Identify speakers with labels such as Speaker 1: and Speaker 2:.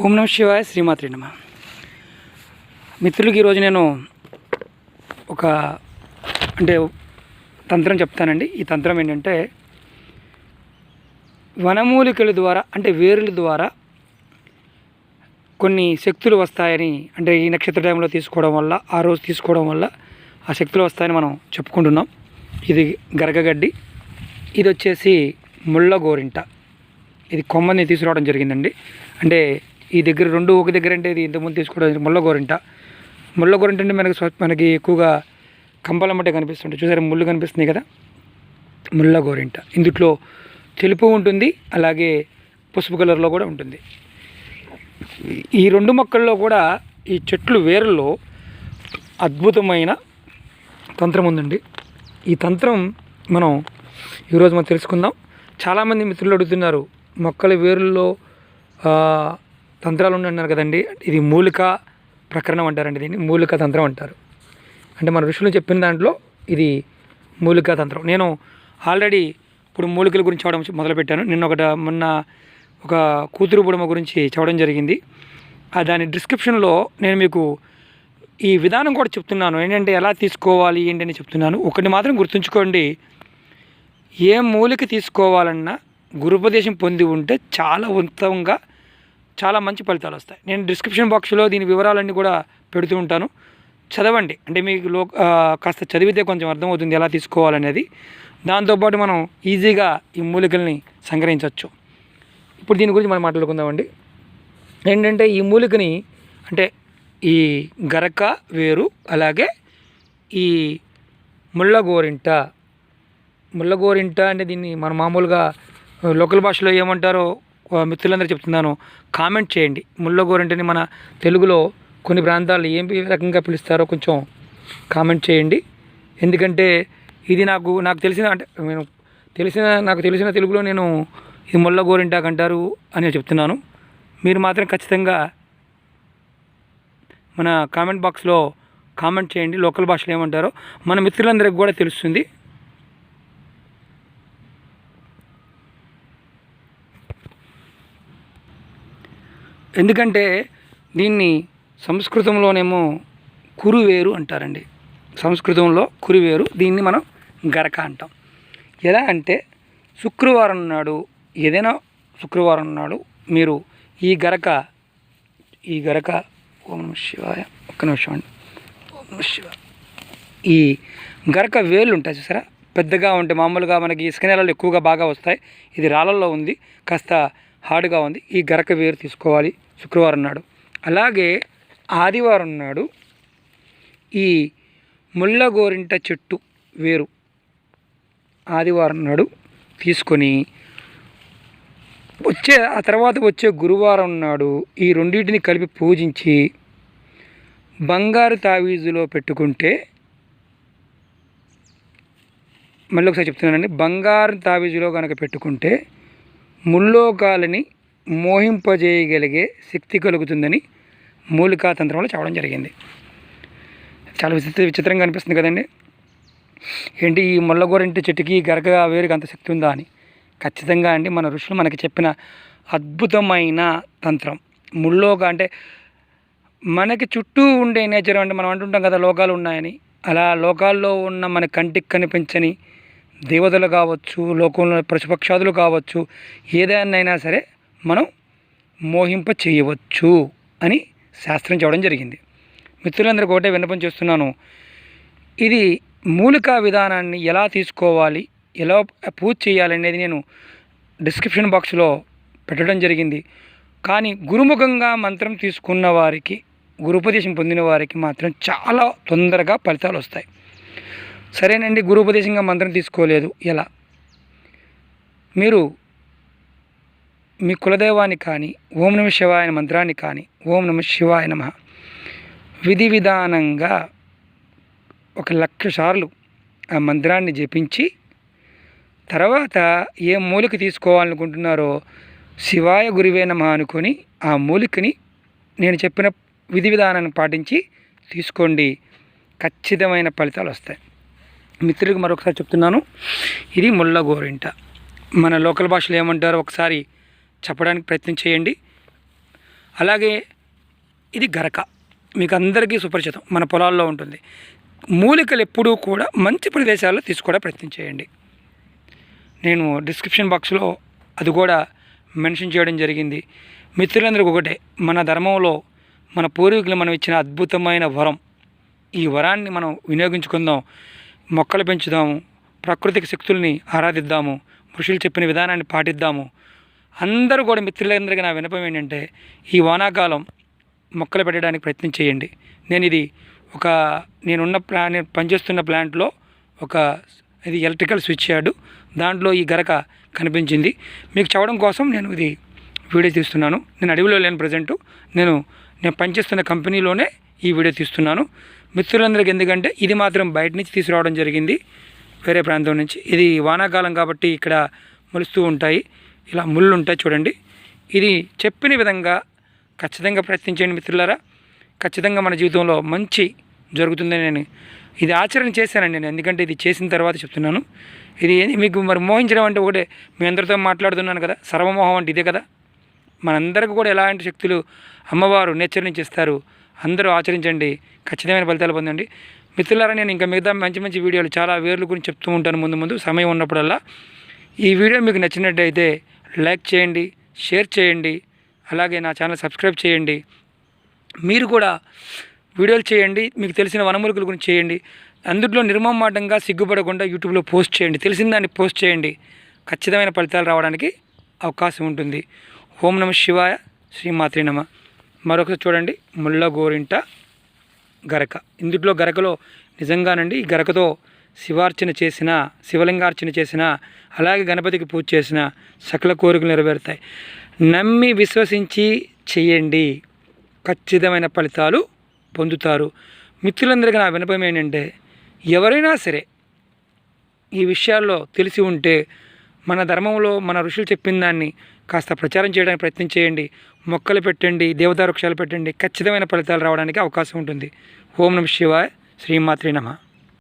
Speaker 1: ఓం నమ శివాయ శ్రీమాత్రి నమ. మిత్రులకి ఈరోజు నేను ఒక అంటే తంత్రం చెప్తానండి. ఈ తంత్రం ఏంటంటే వనమూలికల ద్వారా అంటే వేరుల ద్వారా కొన్ని శక్తులు వస్తాయని అంటే ఈ నక్షత్ర టైంలో తీసుకోవడం వల్ల ఆ రోజు తీసుకోవడం వల్ల ఆ శక్తులు వస్తాయని మనం చెప్పుకుంటున్నాం. ఇది గరగగడ్డి. ఇది వచ్చేసి ముళ్ళ గోరింట. ఇది కొమ్మని తీసుకురావడం జరిగిందండి. అంటే ఈ దగ్గర రెండు ఒక దగ్గర అంటే ఇది ఇంతకుముందు తీసుకోవడం ముళ్ళ గోరింట ముళ్ళ గోరింట అంటే మనకి మనకి ఎక్కువగా కంపలం అంటే కనిపిస్తుంటాయి చూసారా? ముళ్ళు కనిపిస్తున్నాయి కదా? ముళ్ళ గోరింట ఇందుట్లో తెలుపు ఉంటుంది. అలాగే పసుపు కలర్లో కూడా ఉంటుంది. ఈ రెండు మొక్కల్లో కూడా ఈ చెట్లు వేరుల్లో అద్భుతమైన తంత్రం ఉందండి. ఈ తంత్రం మనం ఈరోజు మనం తెలుసుకుందాం. చాలామంది మిత్రులు అడుగుతున్నారు మొక్కల వేరుల్లో తంత్రాలు ఉన్నాయి కదండి. ఇది మూలిక ప్రకరణం అంటారండి దీన్ని. మూలిక తంత్రం అంటారు. అంటే మన ఋషులు చెప్పిన దాంట్లో ఇది మూలికా తంత్రం. నేను ఆల్రెడీ ఇప్పుడు మూలికల గురించి చదవడం మొదలుపెట్టాను. నిన్న ఒకట మొన్న ఒక కూతురు బుడమ గురించి చదవడం జరిగింది. ఆ దాని డిస్క్రిప్షన్లో నేను మీకు ఈ విధానం కూడా చెప్తున్నాను. ఏంటంటే ఎలా తీసుకోవాలి ఏంటని చెప్తున్నాను. ఒకటి మాత్రం గుర్తుంచుకోండి. ఏ మూలిక తీసుకోవాలన్నా గురుపదేశం పొంది ఉంటే చాలా ఉత్తమంగా చాలా మంచి ఫలితాలు వస్తాయి. నేను డిస్క్రిప్షన్ బాక్స్లో దీని వివరాలన్నీ కూడా పెడుతూ ఉంటాను. చదవండి. అంటే మీకు లో కాస్త చదివితే కొంచెం అర్థమవుతుంది ఎలా తీసుకోవాలనేది. దాంతోపాటు మనం ఈజీగా ఈ మూలికల్ని సంగ్రహించవచ్చు. ఇప్పుడు దీని గురించి మనం మాట్లాడుకుందామండి. ఏంటంటే ఈ మూలికని అంటే ఈ గరక వేరు అలాగే ఈ ముళ్ళగోరింట ముళ్ళగోరింట అంటే దీన్ని మన మామూలుగా లోకల్ భాషలో ఏమంటారో మిత్రులందరూ చెప్తున్నాను కామెంట్ చేయండి. ముళ్ళ గోరింటని మన తెలుగులో కొన్ని ప్రాంతాలు ఏం రకంగా పిలుస్తారో కొంచెం కామెంట్ చేయండి. ఎందుకంటే ఇది నాకు నాకు తెలిసిన అంటే నేను తెలిసిన నాకు తెలిసిన తెలుగులో నేను ఇది ముళ్ళ గోరింటాకు అంటారు అని చెప్తున్నాను. మీరు మాత్రం ఖచ్చితంగా మన కామెంట్ బాక్స్లో కామెంట్ చేయండి. లోకల్ భాషలో ఏమంటారో మన మిత్రులందరికీ కూడా తెలుస్తుంది. ఎందుకంటే దీన్ని సంస్కృతంలోనేమో కురువేరు అంటారండి. సంస్కృతంలో కురువేరు దీన్ని మనం గరక అంటాం. ఎలా అంటే శుక్రవారం నాడు ఏదైనా శుక్రవారం నాడు మీరు ఈ గరక ఈ గరక ఓం నమ శివాయ ఒక్క నిమిషం అండి. ఓం నమ ఈ గరక వేళ్ళు ఉంటాయి చూసారా? పెద్దగా ఉంటే మామూలుగా మనకి ఇసుక నేలలు ఎక్కువగా బాగా వస్తాయి. ఇది రాళ్ళల్లో ఉంది. కాస్త హార్డ్గా ఉంది. ఈ గరక వేరు తీసుకోవాలి. శుక్రవారం నాడు. అలాగే ఆదివారం నాడు ఈ ముళ్ళ గోరింట చెట్టు వేరు ఆదివారం నాడు తీసుకొని వచ్చే ఆ తర్వాత వచ్చే గురువారం నాడు ఈ రెండింటిని కలిపి పూజించి బంగారు తావీజులో పెట్టుకుంటే మళ్ళీ ఒకసారి చెప్తున్నానండి. బంగారు తావీజులో కనుక పెట్టుకుంటే ముల్లోకాలని మోహింపజేయగలిగే శక్తి కలుగుతుందని మూలికా తంత్రంలో చెప్పడం జరిగింది. చాలా విచిత్ర విచిత్రంగా అనిపిస్తుంది కదండి. ఏంటి ఈ ముళ్ళగోరింటి చెట్టుకి గరక వేరుకి అంత శక్తి ఉందా అని. ఖచ్చితంగా అండి మన ఋషులు మనకి చెప్పిన అద్భుతమైన తంత్రం. ముల్లోక అంటే మనకి చుట్టూ ఉండే నేచర్ అంటే మనం అంటుంటాం కదా లోకాలు ఉన్నాయని. అలా లోకాల్లో ఉన్న మన కంటికి కనిపించని దేవతలు కావచ్చు లోకంలో ప్రతిపక్షాదులు కావచ్చు ఏదైనా సరే మనం మోహింప చేయవచ్చు అని శాస్త్రం చెప్పడం జరిగింది. మిత్రులందరికీ ఒకటే విన్నపం చేస్తున్నాను. ఇది మూలికా విధానాన్ని ఎలా తీసుకోవాలి ఎలా పూజ చేయాలి అనేది నేను డిస్క్రిప్షన్ బాక్స్లో పెట్టడం జరిగింది. కానీ గురుముఖంగా మంత్రం తీసుకున్న వారికి గురుపదేశం పొందిన వారికి మాత్రం చాలా తొందరగా ఫలితాలు వస్తాయి. సరేనండి గురుపదేశంగా మంత్రం తీసుకోలేదు. ఎలా? మీరు మీ కులదైవాన్ని కానీ ఓం నమ శివాయ మంత్రాన్ని కానీ ఓం నమ శివాయ నమ విధి విధానంగా ఒక లక్ష సార్లు ఆ మంత్రాన్ని జపించి తర్వాత ఏ మూలిక తీసుకోవాలనుకుంటున్నారో శివాయ గురువే నమ అనుకొని ఆ మూలికని నేను చెప్పిన విధి విధానాన్ని పాటించి తీసుకోండి. ఖచ్చితమైన ఫలితాలు వస్తాయి. మిత్రులకు మరొకసారి చెప్తున్నాను. ఇది ముళ్ళ గోరింట. మన లోకల్ భాషలో ఏమంటారో ఒకసారి చెప్పడానికి ప్రయత్నం చేయండి. అలాగే ఇది గరక. మీకు అందరికీ సుపరిచితం. మన పొలాల్లో ఉంటుంది. మూలికలు ఎప్పుడూ కూడా మంచి ప్రదేశాల్లో తీసుకోవడం ప్రయత్నం చేయండి. నేను డిస్క్రిప్షన్ బాక్స్లో అది కూడా మెన్షన్ చేయడం జరిగింది. మిత్రులందరికీ ఒకటే. మన ధర్మంలో మన పూర్వీకులు మనం ఇచ్చిన అద్భుతమైన వరం. ఈ వరాన్ని మనం వినియోగించుకుందాం. మొక్కలు పెంచుదాము ప్రకృతికి శక్తుల్ని ఆరాధిద్దాము ఋషులు చెప్పిన విధానాన్ని పాటిద్దాము. అందరూ కూడా మిత్రులందరికీ నా వినపం ఏంటంటే ఈ వానాకాలం మొక్కలు పెట్టడానికి ప్రయత్నం చేయండి. నేను ఇది ఒక నేనున్న ప్లా నేను పనిచేస్తున్న ప్లాంట్లో ఒక ఇది ఎలక్ట్రికల్ స్విచ్ యార్డు. దాంట్లో ఈ గరక కనిపించింది. మీకు చెప్పడం కోసం నేను ఇది వీడియో తీస్తున్నాను. నేను అడవిలో లేని ప్రజెంటు. నేను నేను పనిచేస్తున్న కంపెనీలోనే ఈ వీడియో తీస్తున్నాను. మిత్రులందరికీ ఎందుకంటే ఇది మాత్రం బయట నుంచి తీసుకురావడం జరిగింది. వేరే ప్రాంతం నుంచి. ఇది వానాకాలం కాబట్టి ఇక్కడ మొలుస్తూ ఉంటాయి. ఇలా ముళ్ళు ఉంటాయి చూడండి. ఇది చెప్పిన విధంగా ఖచ్చితంగా ప్రయత్నించండి మిత్రులారా. ఖచ్చితంగా మన జీవితంలో మంచి జరుగుతుందని నేను ఇది ఆచరణ చేశానండి నేను. ఎందుకంటే ఇది చేసిన తర్వాత చెప్తున్నాను. ఇది మీకు మరి మోహించడం అంటే ఒకటే. మీ అందరితో మాట్లాడుతున్నాను కదా. సర్వమోహం అంటే ఇదే కదా. మనందరికీ కూడా ఎలాంటి శక్తులు అమ్మవారు నేచర్ నుంచి ఇస్తారు అందరూ ఆచరించండి. ఖచ్చితమైన ఫలితాలు పొందండి. మిత్రులారా నేను ఇంకా మిగతా మంచి మంచి వీడియోలు చాలా వేర్ల గురించి చెప్తూ ఉంటాను ముందు ముందు. సమయం ఉన్నప్పుడల్లా ఈ వీడియో మీకు నచ్చినట్టయితే లైక్ చేయండి షేర్ చేయండి అలాగే నా ఛానల్ సబ్స్క్రైబ్ చేయండి. మీరు కూడా వీడియోలు చేయండి మీకు తెలిసిన వనమూలికల గురించి చేయండి. అందులో నిర్మమాటంగా సిగ్గుపడకుండా యూట్యూబ్లో పోస్ట్ చేయండి. తెలిసిన దాన్ని పోస్ట్ చేయండి. ఖచ్చితమైన ఫలితాలు రావడానికి అవకాశం ఉంటుంది. ఓం నమ శివాయ. శ్రీమాత్రి నమ. మరొకటి చూడండి. ముళ్ళ గోరింట గరక. ఇందులో గరకలో నిజంగానండి ఈ గరకతో శివార్చన చేసిన శివలింగార్చన చేసిన అలాగే గణపతికి పూజ చేసిన సకల కోరికలు నెరవేరుతాయి. నమ్మి విశ్వసించి చేయండి. ఖచ్చితమైన ఫలితాలు పొందుతారు. మిత్రులందరికీ నా వినపం ఏంటంటే ఎవరైనా సరే ఈ విషయాల్లో తెలిసి ఉంటే మన ధర్మంలో మన ఋషులు చెప్పిన దాన్ని కాస్త ప్రచారం చేయడానికి ప్రయత్నం చేయండి. మొక్కలు పెట్టండి దేవతా వృక్షాలు పెట్టండి. ఖచ్చితమైన ఫలితాలు రావడానికి అవకాశం ఉంటుంది. ఓం నమ శివాయ. శ్రీమాత్రి నమ.